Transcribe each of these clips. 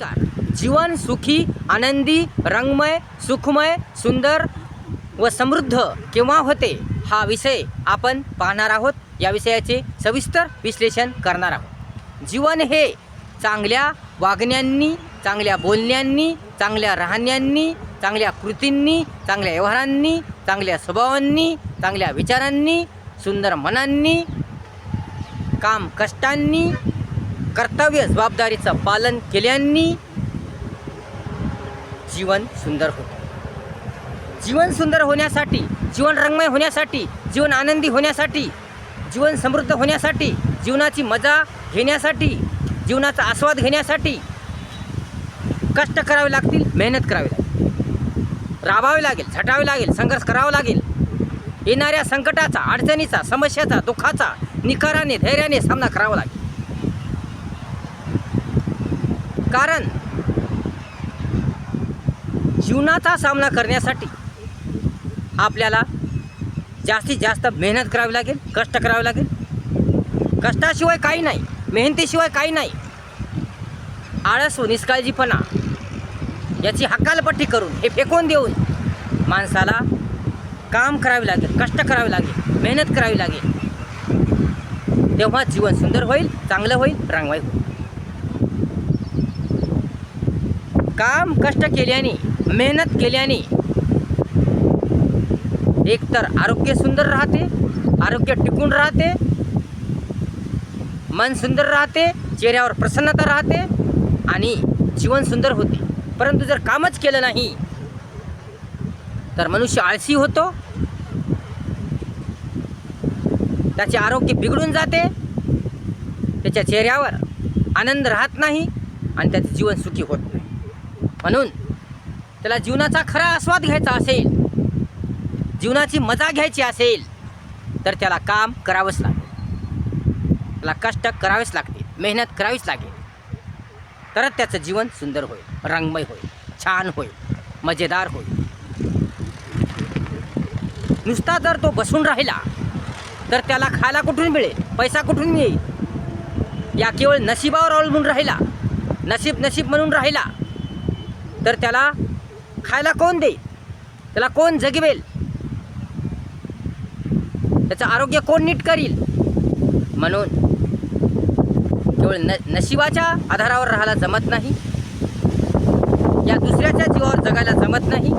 नमस्कार. जीवन सुखी आनंदी रंगमय सुखमय सुंदर व समृद्ध केव्हा होते हा विषय आपण पाहणार आहोत. या विषयाचे सविस्तर विश्लेषण करणार आहोत. जीवन हे चांगल्या वागण्यांनी चांगल्या बोलण्यांनी चांगल्या राहण्यांनी चांगल्या कृतींनी चांगल्या व्यवहारांनी चांगल्या स्वभावांनी चांगल्या विचारांनी सुंदर मनांनी काम कष्टांनी कर्तव्य जबाबदारीचं पालन केल्याने जीवन सुंदर होतं. जीवन सुंदर होण्यासाठी जीवन रंगमय होण्यासाठी जीवन आनंदी होण्यासाठी जीवन समृद्ध होण्यासाठी जीवनाची मजा घेण्यासाठी जीवनाचा आस्वाद घेण्यासाठी कष्ट करावे लागतील मेहनत करावी लागेल. राबावे लागेल झटावे लागेल संघर्ष करावा लागेल. येणाऱ्या संकटाचा अडचणीचा समस्याचा दुःखाचा निकाराने धैर्याने सामना करावा लागेल. कारण जीवनाचा सामना करण्यासाठी आपल्याला जास्तीत जास्त मेहनत करावी लागेल कष्ट करावे लागेल. कष्टाशिवाय काही नाही मेहनतीशिवाय काही नाही. आळस व निष्काळजीपणा याची हकालपट्टी करून हे फेकून देऊन माणसाला काम करावे लागेल कष्ट करावे लागेल मेहनत करावी लागेल. तेव्हा जीवन सुंदर होईल चांगलं होईल रांगवाई होईल. काम कष्ट केल्याने मेहनत केल्याने एकतर आरोग्य सुंदर राहते आरोग्य टिकून राहते मन सुंदर राहते चेहऱ्यावर प्रसन्नता राहते आणि जीवन सुंदर होते. परंतु जर कामच केलं नाही तर मनुष्य आळसी होतो. त्याचे आरोग्य बिघडून जाते. त्याच्या चेहऱ्यावर आनंद राहत नाही आणि त्याचे जीवन सुखी होत म्हणून त्याला जीवनाचा खरा आस्वाद घ्यायचा असेल जीवनाची मजा घ्यायची असेल तर त्याला काम करावंच लागेल. त्याला कष्ट करावेच लागतील मेहनत करावीच लागेल. तरच त्याचं जीवन सुंदर होईल रंगमय होईल छान होईल मजेदार होईल. नुसता जर तो बसून राहिला तर त्याला खायला कुठून मिळेल पैसा कुठून येईल या केवळ नशिबावर अवलंबून राहिला नशीब नशीब म्हणून राहिला तर त्याला खायला कोण देईल? त्याला कोण जगवेल? त्याचं आरोग्य कोण नीट करील? म्हणून केवळ न नशिबाच्या आधारावर राहायला जमत नाही. या दुसऱ्याच्या जीवावर जगायला जमत नाही.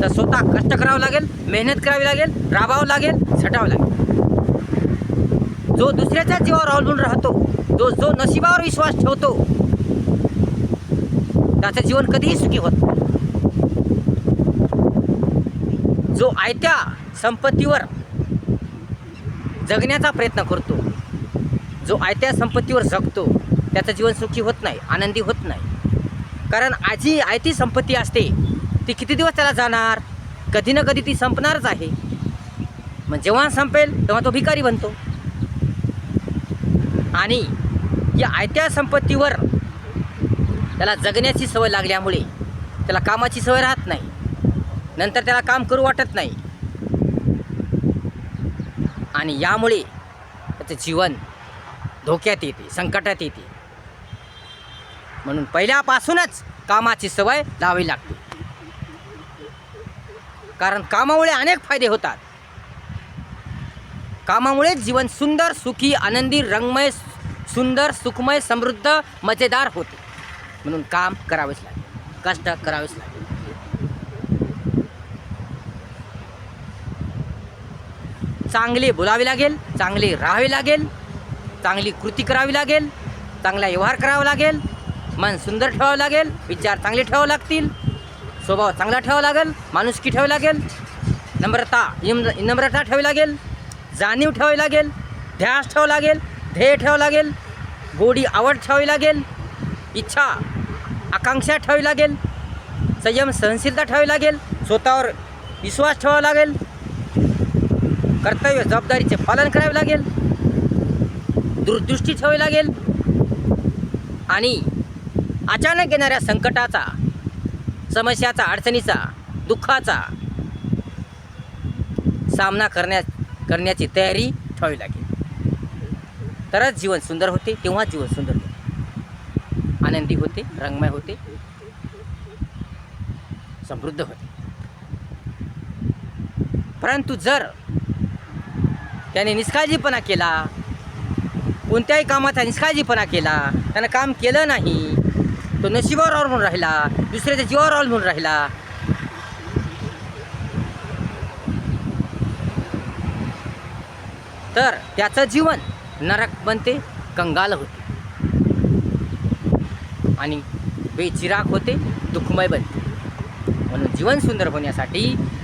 तर स्वतः कष्ट करावं लागेल मेहनत करावी लागेल राबावं लागेल झटावं लागेल. जो दुसऱ्याच्या जीवावर अवलंबून राहतो जो जो नशिबावर विश्वास ठेवतो त्याचं जीवन कधीही सुखी होत नाही. जो आयत्या संपत्तीवर जगण्याचा प्रयत्न करतो जो आयत्या संपत्तीवर जगतो त्याचं जीवन सुखी होत नाही आनंदी होत नाही. कारण आजी आयती संपत्ती असते ती किती दिवस त्याला जाणार? कधी ना कधी ती संपणारच आहे. मग जेव्हा संपेल तेव्हा तो भिकारी बनतो. आणि या आयत्या संपत्तीवर त्याला जगण्याची सवय लागल्यामुळे त्याला कामाची सवय राहत नाही. नंतर त्याला काम करू वाटत नाही. आणि यामुळे त्याचं जीवन धोक्यात येते संकटात येते. म्हणून पहिल्यापासूनच कामाची सवय लावावी लागते. कारण कामामुळे अनेक फायदे होतात. कामामुळे जीवन सुंदर सुखी आनंदी रंगमय सुंदर सुखमय समृद्ध मजेदार होते. म्हणून काम करावेच लागेल. कष्ट करावेच लागेल. चांगले बोलावे लागेल चांगले राहावे लागेल चांगली कृती करावी लागेल चांगला व्यवहार करावा लागेल मन सुंदर ठेवावं लागेल विचार चांगले ठेवावे लागतील स्वभाव चांगला ठेवावा लागेल माणुसकी ठेवावी लागेल नम्रता नम्रता ठेवावी लागेल जाणीव ठेवावी लागेल ध्यास ठेवावं लागेल ध्येय ठेवावं लागेल गोडी आवड ठेवावी लागेल इच्छा आकांक्षा ठेवावी लागेल संयम सहनशीलता ठेवावी लागेल स्वतःवर विश्वास ठेवावा लागेल कर्तव्य जबाबदारीचे पालन करावे लागेल दूरदृष्टी ठेवावी लागेल आणि अचानक येणाऱ्या संकटाचा समस्याचा अडचणीचा दुःखाचा सामना करण्या करण्याची तयारी ठेवावी लागेल. तरच जीवन सुंदर होते तेव्हा जीवन सुंदर होते. आनंदी होते रंगमय होते. समृद्ध होते. परंतु जर त्याने निष्काळजीपणा केला कोणत्याही कामाचा निष्काळजीपणा केला त्यानं काम केलं नाही तो नशिबावर अवलंबून राहिला दुसऱ्याच्या जीवावर अवलंबून राहिला तर त्याचं जीवन नरक बनते कंगाल होते. आणि बेचिराग होते दुःखमय बनते. म्हणून जीवन सुंदर होण्यासाठी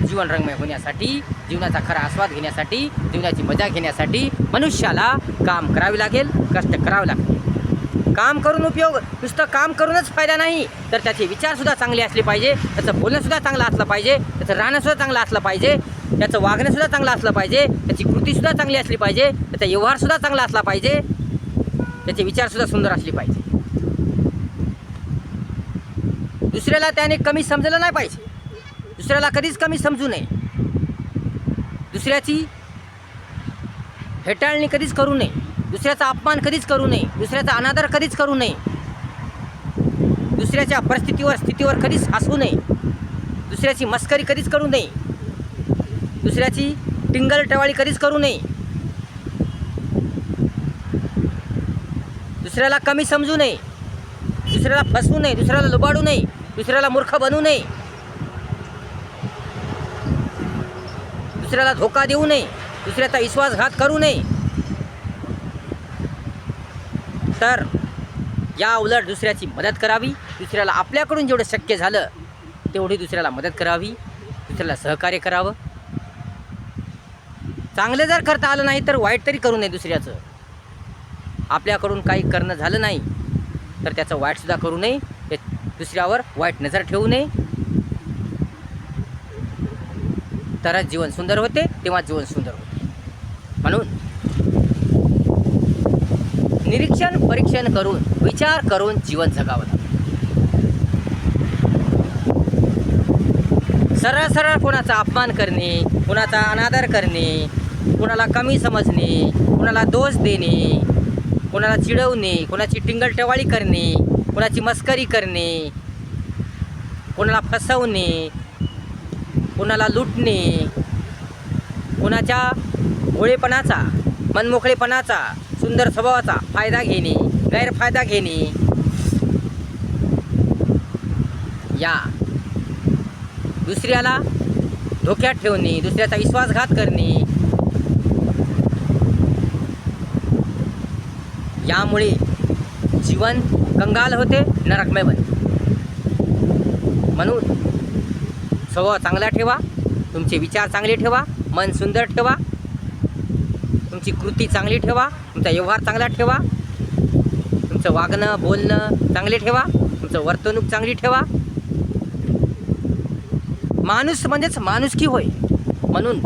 जीवन रंगमय होण्यासाठी जीवनाचा खरा आस्वाद घेण्यासाठी जीवनाची मजा घेण्यासाठी मनुष्याला काम करावे लागेल कष्ट करावे लागेल काम करून उपयोग नुसतं काम करूनच फायदा नाही तर त्याचे विचारसुद्धा चांगले असले पाहिजे त्याचं बोलणंसुद्धा चांगलं असलं पाहिजे त्याचं राहणंसुद्धा चांगलं असलं पाहिजे त्याचं वागणंसुद्धा चांगलं असलं पाहिजे त्याची कृतीसुद्धा चांगली असली पाहिजे त्याचा व्यवहारसुद्धा चांगला असला पाहिजे त्याचे विचारसुद्धा सुंदर असले पाहिजे. दुसऱ्याला त्याने कमी समजलं नाही पाहिजे. दुसऱ्याला कधीच कमी समजू नये. दुसऱ्याची हेटाळणी कधीच करू नये. दुसऱ्याचा अपमान कधीच करू नये. दुसऱ्याचा अनादर कधीच करू नये. दुसऱ्याच्या परिस्थितीवर स्थितीवर कधीच हसू नये. दुसऱ्याची मस्करी कधीच करू नये. दुसऱ्याची टिंगल टवाळी कधीच करू नये. दुसऱ्याला कमी समजू नये. दुसऱ्याला फसवू नये. दुसऱ्याला लुबाडू नये. दुसऱ्याला मूर्ख बनवू नये. दुसऱ्याला धोका देऊ नये. दुसऱ्याचा विश्वासघात करू नये. तर या उलट दुसऱ्याची मदत करावी. दुसऱ्याला आपल्याकडून जेवढं शक्य झालं तेवढी दुसऱ्याला मदत करावी. दुसऱ्याला सहकार्य करावं. चांगलं जर करता आलं नाही तर वाईट तरी करू नये दुसऱ्याचं. आपल्याकडून काही करणं झालं नाही तर त्याचं वाईटसुद्धा करू नये. दुसऱ्यावर वाईट नजर ठेवू नये. तरच जीवन सुंदर होते तेव्हा जीवन सुंदर होते. म्हणून निरीक्षण परीक्षण करून विचार करून जीवन जगावं सरळ सरळ कोणाचा अपमान करणे कोणाचा अनादर करणे कोणाला कमी समजणे कोणाला दोष देणे कोणाला चिडवणे कोणाची टिंगलटवाळी करणे कोणाची मस्करी करणे कोणाला फसवणे कोणाला लुटणे कोणाच्या भोळेपणाचा मनमोकळेपणाचा सुंदर स्वभावाचा फायदा घेणे गैरफायदा घेणे. या. दुसऱ्याला धोक्यात ठेवणे दुसऱ्याचा विश्वासघात करणे. यामुळे जीवन कंगाल होते नरकमय बनते म्हणून स्वभाव चांगला ठेवा तुमचे विचार चांगले ठेवा मन सुंदर ठेवा तुमची कृती चांगली ठेवा तुमचा व्यवहार चांगला ठेवा तुमचं वागणं बोलणं चांगले ठेवा तुमचं वर्तणूक चांगली ठेवा. माणूस म्हणजेच माणुसकी होय. म्हणून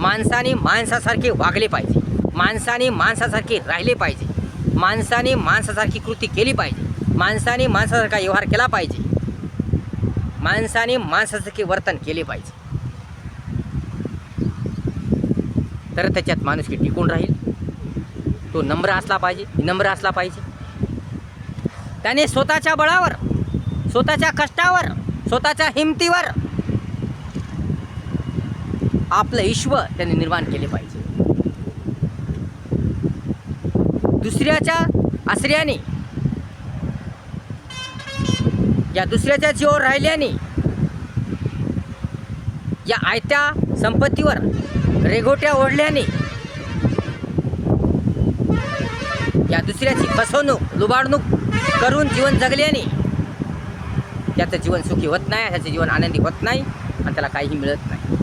माणसाने माणसासारखे वागले पाहिजे. माणसाने माणसासारखे राहिले पाहिजे. माणसाने माणसासारखी कृती केली पाहिजे. माणसाने माणसासारखा व्यवहार केला पाहिजे. माणसाने माणसासारखे वर्तन केले पाहिजे. तर त्याच्यात माणुसकी टिकून राहील. तो नम्र असला पाहिजे विनम्र असला पाहिजे. त्याने स्वतःच्या बळावर स्वतःच्या कष्टावर स्वतःच्या हिमतीवर आपलं ईश्व त्याने निर्माण केले पाहिजे. दुसऱ्याच्या आश्रयाने या दुसऱ्याच्या जीवावर राहिल्याने या आयत्या संपत्तीवर रेघोट्या ओढल्याने या दुसऱ्याची फसवणूक लुबाडणूक करून जीवन जगल्याने त्याचं जीवन सुखी होत नाही त्याचं जीवन आनंदी होत नाही आणि त्याला काहीही मिळत नाही.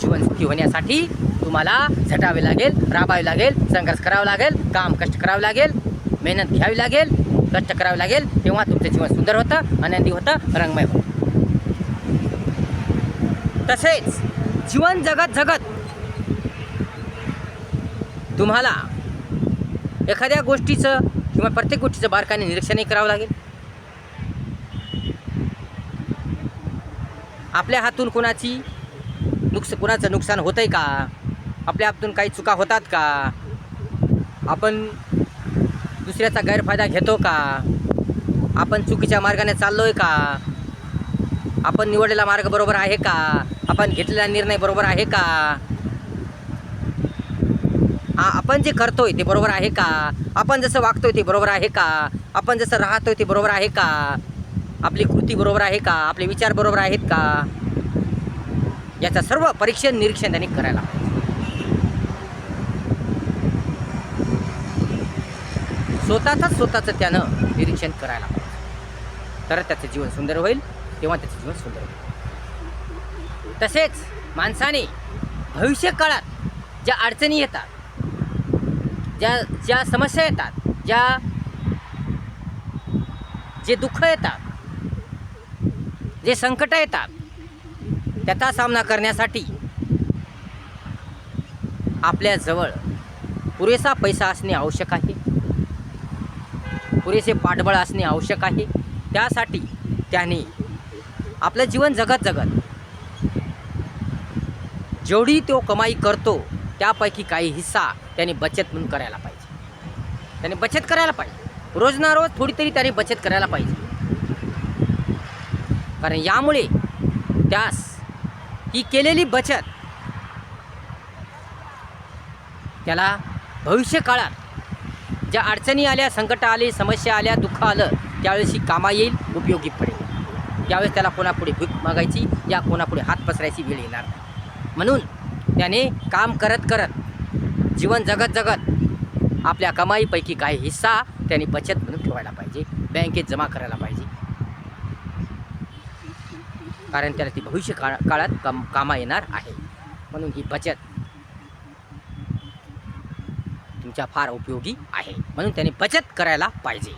जीवन सुखी होण्यासाठी तुम्हाला झटावे लागेल राबावे लागेल संघर्ष करावा लागेल काम कष्ट करावं लागेल मेहनत घ्यावी लागेल कष्ट करावे लागेल तेव्हा तुमचं जीवन सुंदर होतं आनंदी होतं रंगमय होतं. तसेच जीवन जगत जगत तुम्हाला एखाद्या गोष्टीचं किंवा प्रत्येक गोष्टीचं बारकाने निरीक्षणही करावं लागेल. आपल्या हातून कोणाची नुकस कुणाचं नुकसान होतं आहे का? आपल्या हातून काही चुका होतात का? आपण दुसऱ्याचा गैरफायदा घेतो का? आपण चुकीच्या मार्गाने चाललोय का? आपण निवडलेला मार्ग बरोबर आहे का? आपण घेतलेला निर्णय बरोबर आहे का? आ- आपण जे करतोय ते बरोबर आहे का? आपण जसं वागतोय ते बरोबर आहे का? आपण जसं राहतोय ते बरोबर आहे का? आपली कृती बरोबर आहे का? आपले विचार बरोबर आहेत का? याचा सर्व परीक्षण निरीक्षण त्यांनी करायला स्वतःचाच स्वतःचं त्यानं निरीक्षण करायला पाहिजे. तर त्याचं जीवन सुंदर होईल तेव्हा त्याचं जीवन सुंदर होईल. तसेच माणसाने भविष्य काळात ज्या अडचणी येतात ज्या ज्या समस्या येतात ज्या जे दुःख येतात जे संकट येतात त्याचा सामना करण्यासाठी आपल्याजवळ पुरेसा पैसा असणे आवश्यक आहे. पुरेसे पाठबळ असणे आवश्यक आहे. त्यासाठी त्याने आपलं जीवन जगत जगत जेवढी तो कमाई करतो त्यापैकी काही हिस्सा त्याने बचत म्हणून करायला पाहिजे. त्याने बचत करायला पाहिजे. रोज ना रोज थोडी तरी त्याने बचत करायला पाहिजे. कारण यामुळे त्यास ही केलेली बचत त्याला भविष्य काळात ज्या अडचणी आल्या संकट आले समस्या आल्या दुःख आलं त्यावेळेस ही कामा येईल उपयोगी पडेल. त्यावेळेस त्याला कोणापुढे भीक मागायची या कोणापुढे हात पसरायची वेळ येणार नाही. म्हणून त्याने काम करत करत जीवन जगत जगत आपल्या कमाईपैकी काही हिस्सा त्याने बचत म्हणून ठेवायला पाहिजे बँकेत जमा करायला पाहिजे. कारण त्याला ती भविष्य काळ काळात कम कामा येणार आहे. म्हणून ही बचत तुमच्या फार उपयोगी आहे. म्हणून त्याने बचत करायला पाहिजे.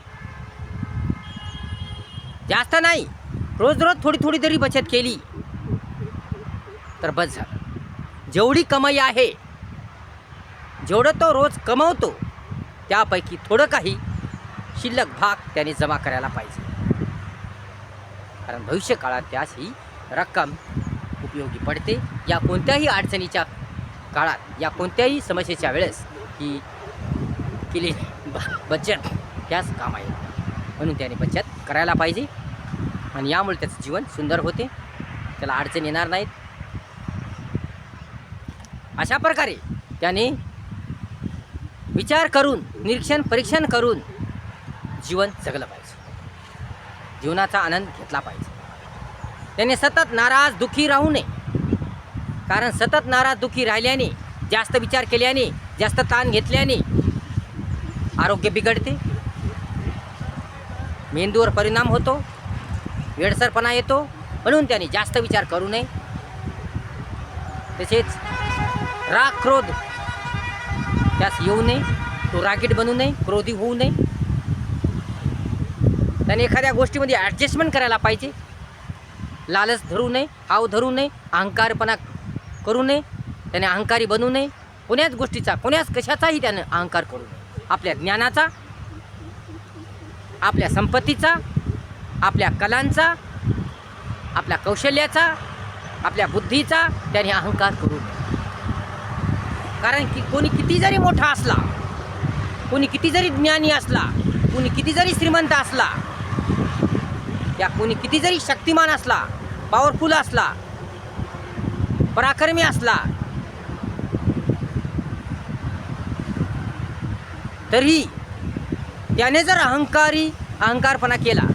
जास्त नाही. रोज रोज थोडी थोडी तरी बचत केली तर बस झालं. जेवढी कमाई आहे जेवढं तो रोज कमवतो त्यापैकी थोडं काही शिल्लक भाग त्याने जमा करायला पाहिजे. कारण भविष्य काळात त्यास ही रक्कम उपयोगी पडते. या कोणत्याही अडचणीच्या काळात या कोणत्याही समस्येच्या वेळेस ही केली. ब- बचत. ह्याच काम आहे म्हणून त्याने बचत करायला पाहिजे. आणि यामुळे त्याचं जीवन सुंदर होते. त्याला अडचण येणार नाहीत. अशा प्रकारे त्याने विचार करून निरीक्षण परीक्षण करून जीवन जगलं पाहिजे. जीवनाचा आनंद घेतला पाहिजे. त्याने सतत नाराज दुःखी राहू नये. कारण सतत नाराज दुखी राहिल्याने जास्त विचार केल्याने जास्त ताण घेतल्याने आरोग्य बिघडते. मेंदूवर परिणाम होतो. वेडसरपणा येतो. म्हणून त्याने जास्त विचार करू नये. तसेच राग क्रोध त्यास येऊ नये. तो रागीट बनू नये. क्रोधी होऊ नये. त्याने एखाद्या गोष्टीमध्ये ॲडजस्टमेंट करायला पाहिजे. लालच धरू नये हाव धरू नये अहंकारपणा करू नये. त्याने अहंकारी बनू नये. कोण्याच गोष्टीचा कोण्याच कशाचाही त्यानं अहंकार करू नये. आपल्या ज्ञानाचा आपल्या संपत्तीचा आपल्या कलांचा आपल्या कौशल्याचा आपल्या बुद्धीचा त्याने अहंकार करू नये. कारण की कोणी किती जरी मोठा असला कोणी किती जरी ज्ञानी असला कोणी किती जरी श्रीमंत असला या कोणी किती जरी शक्तिमान असला पॉवरफुल असला पराक्रमी असला तरी त्याने जर अहंकारी अहंकारपणा केला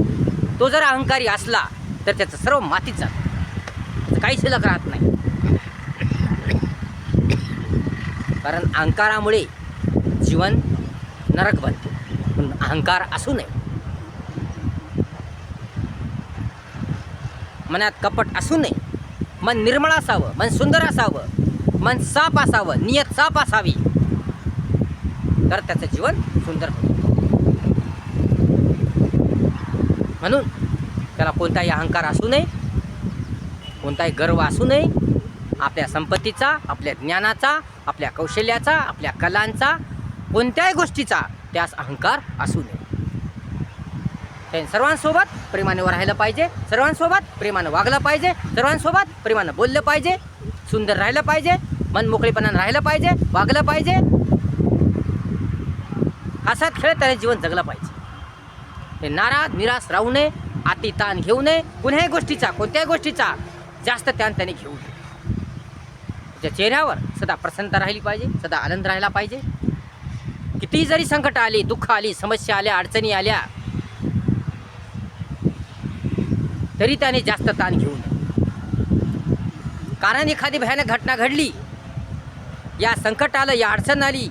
तो जर अहंकारी असला तर त्याचं सर्व मातीत जातं. काही शिल्लक राहत नाही. कारण अहंकारामुळे जीवन नरक बनते. अहंकार असू नये. मनात कपट असू नये. मन निर्मळ असावं मन सुंदर असावं मन साप असावं नियत साप असावी. तर त्याचं जीवन सुंदर होतं. म्हणून त्याला कोणताही अहंकार असू नये कोणताही गर्व असू नये. आपल्या संपत्तीचा आपल्या ज्ञानाचा आपल्या कौशल्याचा आपल्या कलांचा कोणत्याही गोष्टीचा त्यास अहंकार असू नये. त्याने सर्वांसोबत प्रेमाने राहिलं पाहिजे सर्वांसोबत प्रेमानं वागलं पाहिजे सर्वांसोबत प्रेमानं बोललं पाहिजे सुंदर राहिलं पाहिजे मन मोकळेपणानं राहिलं पाहिजे वागलं पाहिजे. असा खेळ त्याने जीवन जगलं पाहिजे. ते नाराज निराश राहू नये अति ताण घेऊ नये. कुण्याही गोष्टीचा कोणत्याही गोष्टीचा जास्त ताण त्याने घेऊ नये. त्याच्या चेहऱ्यावर सदा प्रसन्नता राहिली पाहिजे सदा आनंद राहिला पाहिजे. किती जरी संकट आली दुःख आली समस्या आल्या अडचणी आल्या तरी त्याने जास्त ताण घेऊ नये. कारण एखादी भयानक घटना घडली या संकट आलं या अडचण आली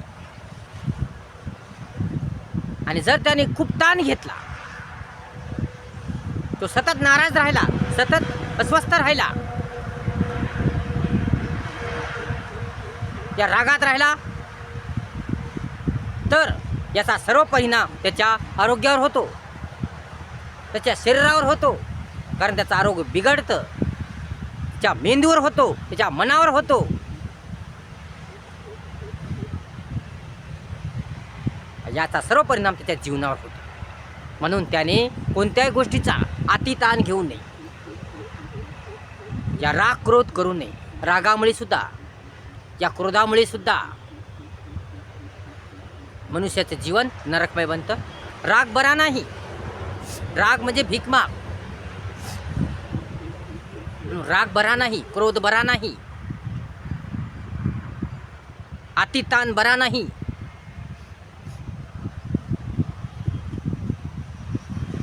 आणि जर त्याने खूप ताण घेतला तो सतत नाराज राहिला सतत अस्वस्थ राहिला या रागात राहिला तर याचा सर्व परिणाम त्याच्या आरोग्यावर होतो त्याच्या शरीरावर होतो कारण त्याचं आरोग्य बिघडतं त्याच्या मेंदूवर होतो त्याच्या मनावर होतो. याचा सर्व परिणाम त्याच्या जीवनावर होतो. म्हणून त्याने कोणत्याही गोष्टीचा अतिताण घेऊ नये. या राग क्रोध करू नये. रागामुळे सुद्धा या क्रोधामुळे सुद्धा मनुष्याचं जीवन नरकमय बनतं. राग बरा नाही. राग म्हणजे भीकमाग राग बरा नाही क्रोध बरा नाही. अतिताण बरा नाही.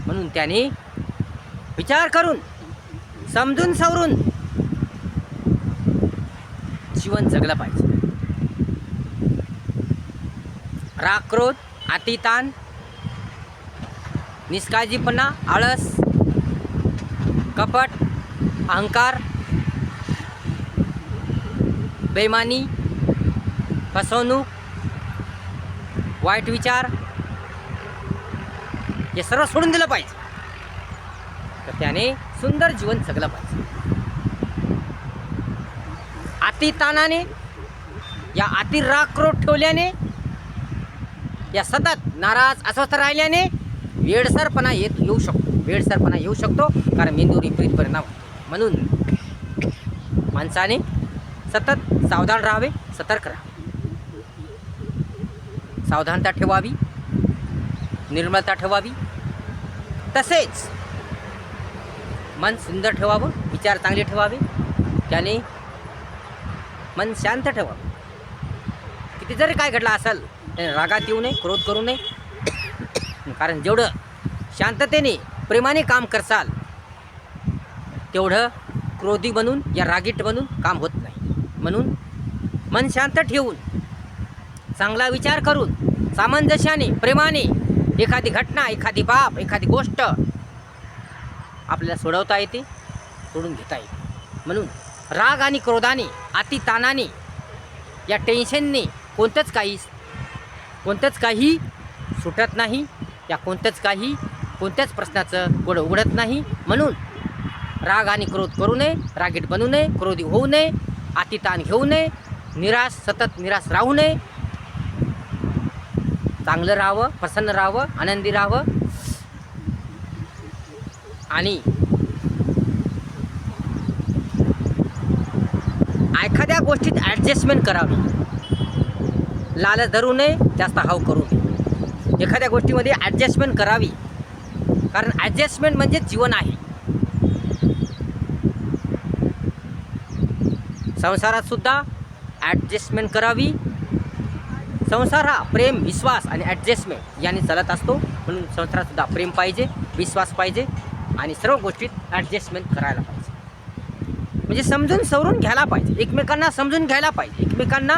म्हणून त्याने विचार करून समजून सवरून जीवन जगलं पाहिजे. राक्रोध अतिताण निष्काळजीपणा आळस कपट अहंकार बेमानी फसवणूक वाईट विचार हे सर्व सोडून दिलं पाहिजे. तर त्याने सुंदर जीवन जगलं पाहिजे. अतिताणाने या अति ठेवल्याने या सतत नाराज अस्वस्थ राहिल्याने वेडसरपणा येत येऊ शकतो. वेडसरपणा येऊ शकतो कारण मेंदूवर विपरीत परिणाम होतो. म्हणून माणसाने सतत सावधान राहावे सतर्क राहावे. सावधानता ठेवावी निर्मलता ठेवावी तसेच मन सुंदर ठेवावं विचार चांगले ठेवावे त्याने मन शांत ठेवावं. किती जरी काय घडलं असेल त्याने रागात येऊ नये क्रोध करू नये. कारण जेवढं शांततेने प्रेमाने काम करसाल तेवढं क्रोधी बनून या रागीट बनून काम होत नाही. म्हणून मन शांत ठेवून चांगला विचार करून सामंजस्याने प्रेमाने एखादी घटना एखादी बाब एखादी गोष्ट आपल्याला सोडवता येते सोडून घेता येते. म्हणून राग आणि क्रोधाने अतिताणाने या टेन्शनने कोणतंच काही कोणतंच काही सुटत नाही या कोणतंच काही कोणत्याच प्रश्नाचं गोड उघडत नाही. म्हणून राग आणि क्रोध करू नये रागीट बनू नये क्रोधी होऊ नये अतिताण घेऊ नये निराश सतत निराश राहू नये चांगलं राहावं प्रसन्न राहावं आनंदी राहावं. आणि एखाद्या गोष्टीत ॲडजस्टमेंट करावी. लालच धरू नये जास्त हाव करू नये. एखाद्या गोष्टीमध्ये ॲडजस्टमेंट करावी. कारण ॲडजस्टमेंट म्हणजे जीवन आहे. संसारात सुद्धा ॲडजस्टमेंट करावी. संसार हा प्रेम विश्वास आणि ॲडजस्टमेंट याने चालत असतो. म्हणून संसारातसुद्धा प्रेम पाहिजे विश्वास पाहिजे आणि सर्व गोष्टीत ॲडजस्टमेंट करायला पाहिजे. म्हणजे समजून सवरून घ्यायला पाहिजे. एकमेकांना समजून घ्यायला पाहिजे. एकमेकांना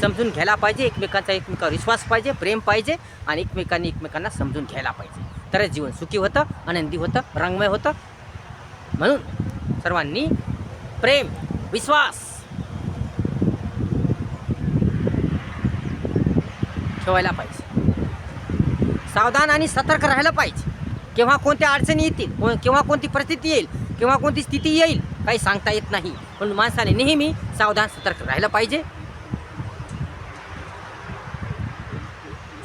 समजून घ्यायला पाहिजे. एकमेकांचा एकमेकावर विश्वास पाहिजे प्रेम पाहिजे आणि एकमेकांनी एकमेकांना समजून घ्यायला पाहिजे. तरच जीवन सुखी होतं आनंदी होतं रंगमय होतं. म्हणून सर्वांनी प्रेम विश्वास ठेवायला पाहिजे. सावधान आणि सतर्क राहायला पाहिजे. केव्हा कोणत्या अडचणी येतील को- केव्हा कोणती परिस्थिती येईल केव्हा कोणती स्थिती येईल काही सांगता येत नाही. म्हणून माणसाने नेहमी सावधान सतर्क राहायला पाहिजे.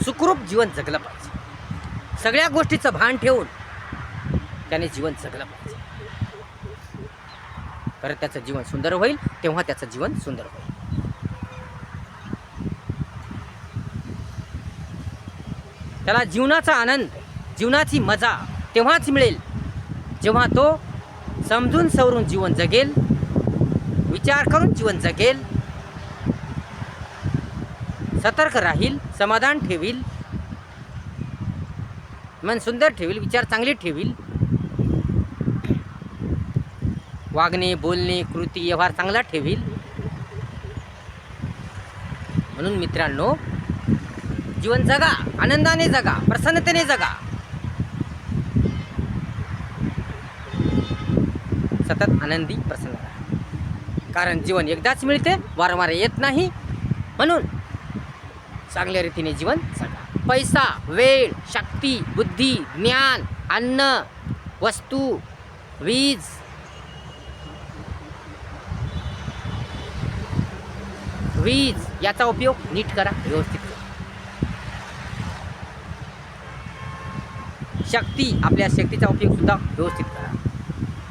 सुखरूप जीवन जगलं पाहिजे. सगळ्या गोष्टीचं भान ठेवून त्याने जीवन जगलं पाहिजे. तर त्याचं जीवन सुंदर होईल तेव्हा त्याचं जीवन सुंदर होईल. त्याला जीवनाचा आनंद जीवनाची मजा तेव्हाच मिळेल जेव्हा तो समजून सवरून जीवन जगेल विचार करून जीवन जगेल सतर्क राहील समाधान ठेवील मन सुंदर ठेवील विचार चांगले ठेवील. वागणे बोलणे कृती व्यवहार चांगला ठेवील. म्हणून मित्रांनो जीवन जगा आनंदाने जगा प्रसन्नतेने जगा. सतत आनंदी प्रसन्न राहा. कारण जीवन एकदाच मिळते वारंवार येत नाही. म्हणून चांगल्या रीतीने जीवन जगा. पैसा वेळ शक्ती बुद्धी ज्ञान अन्न वस्तू वीज. वीज याचा उपयोग नीट करा व्यवस्थित शक्ती आपल्या शक्तीचा उपयोगसुद्धा व्यवस्थित करा.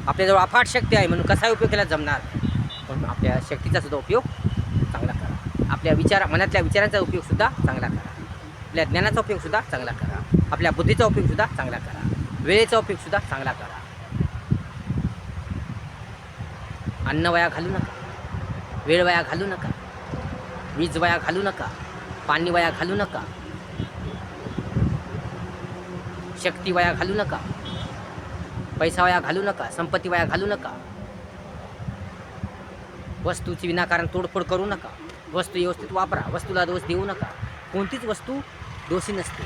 आपल्याजवळ अफाट शक्ती आहे म्हणून कसाही उपयोग केला जमणार पण आपल्या शक्तीचा सुद्धा उपयोग चांगला करा. आपल्या विचार मनातल्या विचारांचा उपयोगसुद्धा चांगला करा. आपल्या ज्ञानाचा उपयोगसुद्धा चांगला करा. आपल्या बुद्धीचा उपयोगसुद्धा चांगला करा. वेळेचा उपयोगसुद्धा चांगला करा. अन्न वया घालू नका. वेळ वया घालू नका. वीज वया घालू नका. पाणी वया घालू नका. शक्ती वाया घालू नका. पैसा वाया घालू नका संपत्ती वाया घालू नका. वस्तूची विनाकारण तोडफोड करू नका. वस्तू व्यवस्थित वापरा वस्तूला दोष देऊ नका. कोणतीच वस्तू दोषी नसते.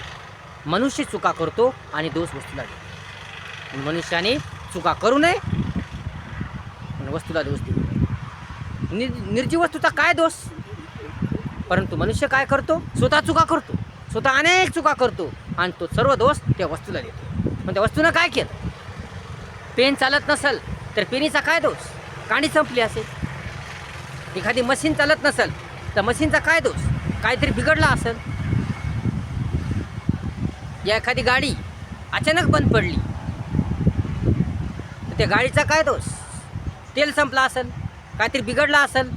मनुष्य चुका करतो आणि दोष वस्तूला देतो. मनुष्याने चुका करू नये आणि वस्तूला दोष देऊ नये. निर निर्जीव वस्तूचा काय दोष? परंतु मनुष्य काय करतो? स्वतः चुका करतो. स्वतः अनेक चुका करतो. आणि तो सर्व दोष त्या वस्तूला देतो. पण त्या वस्तूनं काय केलं? पेन चालत नसेल तर पेनीचा काय दोष? काणी संपली असेल. एखादी मशीन चालत नसेल तर मशीनचा काय दोष? काहीतरी बिघडला असेल. या एखादी गाडी अचानक बंद पडली तर त्या गाडीचा काय दोष? तेल संपला असेल काहीतरी बिघडला असेल.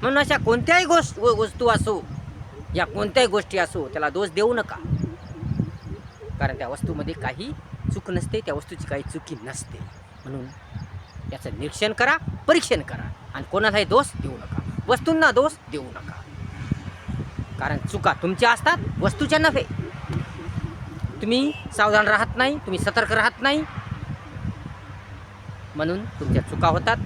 म्हणून अशा कोणत्याही गोष्ट वस्तू असो या कोणत्याही गोष्टी असो त्याला दोष देऊ नका. कारण त्या वस्तूमध्ये काही चूक नसते त्या वस्तूची काही चुकी नसते. म्हणून याचं निरीक्षण करा परीक्षण करा आणि कोणालाही दोष देऊ नका. वस्तूंना दोष देऊ नका. कारण चुका तुमच्या असतात वस्तूच्या नव्हे. तुम्ही सावधान राहत नाही तुम्ही सतर्क राहत नाही. म्हणून तुमच्या चुका होतात.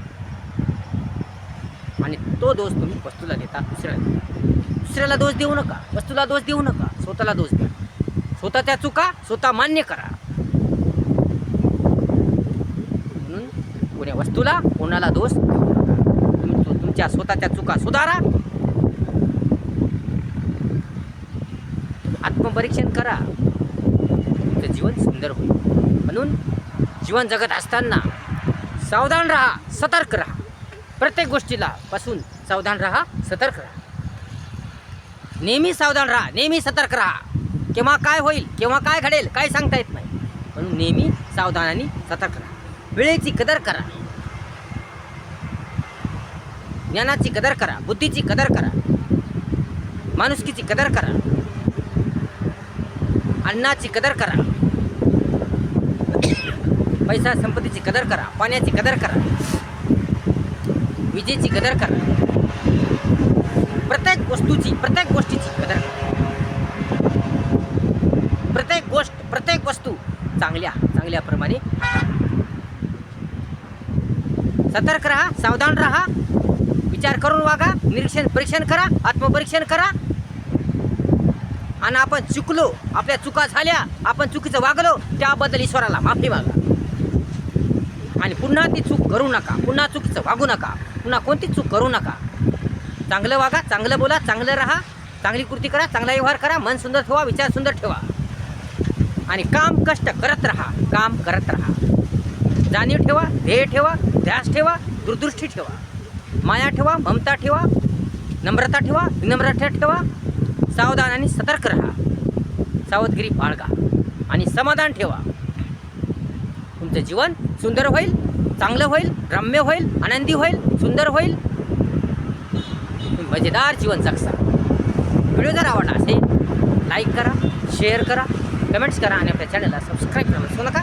आणि तो दोष तुम्ही वस्तूला देता दुसऱ्याला देता. दुसऱ्याला दोष देऊ नका वस्तूला दोष देऊ नका स्वतःला दोष द्या. स्वतःच्या चुका स्वतः मान्य करा. म्हणून कोण्या वस्तूला कोणाला दोष देऊ नका. तुमच्या स्वतःच्या चुका सुधारा. आत्मपरीक्षण करा. तुमचं जीवन सुंदर होईल. म्हणून जीवन जगत असताना सावधान राहा सतर्क राहा. प्रत्येक गोष्टीला पासून सावधान राहा सतर्क राहा. नेहमी सावधान राहा नेहमी सतर्क राहा. केव्हा काय होईल केव्हा काय घडेल काय सांगता येत नाही. म्हणून नेहमी सावधान आणि सतर्क राहा. वेळेची कदर करा. ज्ञानाची कदर करा बुद्धीची कदर करा. माणुसकीची कदर करा. अन्नाची कदर करा. पैसा संपत्तीची कदर करा. पाण्याची कदर करा. विजेची कदर करा. प्रत्येक वस्तूची प्रत्येक गोष्टीची प्रत्येक गोष्ट प्रत्येक वस्तू चांगल्या चांगल्याप्रमाणे सतर्क राहा सावधान राहा. विचार करून वागा निरीक्षण परीक्षण करा आत्मपरीक्षण करा. आणि आपण चुकलो आपल्या चुका झाल्या आपण चुकीचं वागलो त्याबद्दल ईश्वराला माफी मागा. आणि पुन्हा ती चूक करू नका पुन्हा चुकीचं वागू नका पुन्हा कोणती चूक करू नका. चांगलं वागा चांगलं बोला चांगलं राहा चांगली कृती करा चांगला व्यवहार करा मन सुंदर ठेवा विचार सुंदर ठेवा. आणि काम कष्ट करत राहा काम करत राहा. जाणीव ठेवा ध्येय ठेवा ध्यास ठेवा दूरदृष्टी ठेवा. माया ठेवा ममता ठेवा नम्रता ठेवा विनम्रता ठेवा सावधान आणि सतर्क राहा. सावधगिरी बाळगा आणि समाधान ठेवा. तुमचं जीवन सुंदर होईल चांगलं होईल रम्य होईल आनंदी होईल सुंदर होईल. मजेदार जीवन जगसा व्हिडिओ जर आवडला असेल लाईक करा शेअर करा कमेंट्स करा आणि आपल्या चॅनलला सबस्क्राईब करा विसरू नका.